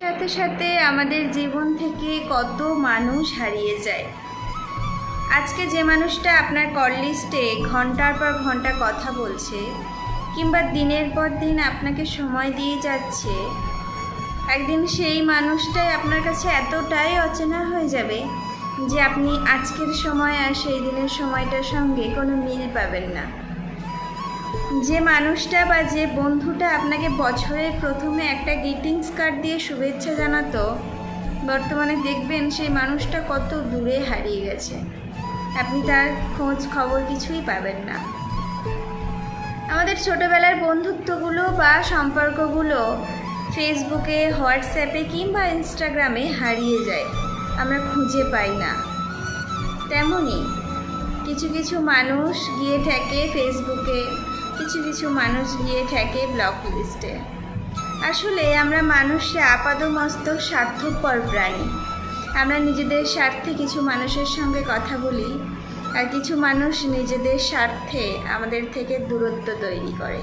সাথে সাথে আমাদের জীবন থেকে কত মানুষ হারিয়ে যায়। আজকে যে মানুষটা আপনার কল লিস্টে ঘণ্টার পর ঘণ্টা কথা বলছে, কিংবা দিনের পর দিন আপনাকে সময় দিয়ে যাচ্ছে, একদিন সেই মানুষটাই আপনার কাছে এতটাই অচেনা হয়ে যাবে যে আপনি আজকের সময় আর সেই দিনের সময়টার সঙ্গে কোনো মিল পাবেন না। যে মানুষটা বা যে বন্ধুটা আপনাকে বছরের প্রথমে একটা গ্রিটিংস কার্ড দিয়ে শুভেচ্ছা জানাতো, বর্তমানে দেখবেন সেই মানুষটা কত দূরে হারিয়ে গেছে। আপনি তার খোঁজ খবর কিছুই পাবেন না। আমাদের ছোটোবেলার বন্ধুত্বগুলো বা সম্পর্কগুলো ফেসবুকে, হোয়াটসঅ্যাপে কিংবা ইনস্টাগ্রামে হারিয়ে যায়। আমরা খুঁজে পাই না। তেমনই কিছু কিছু মানুষ গিয়ে থাকে ফেসবুকে কিছু কিছু মানুষ গিয়ে ঠেকে ব্লক লিস্টে আসলে আমরা মানুষরা আপাদমস্তক স্বার্থপর প্রাণী। আমরা নিজেদের স্বার্থে কিছু মানুষের সঙ্গে কথা বলি আর কিছু মানুষ নিজেদের স্বার্থে আমাদের থেকে দূরত্ব তৈরি করে।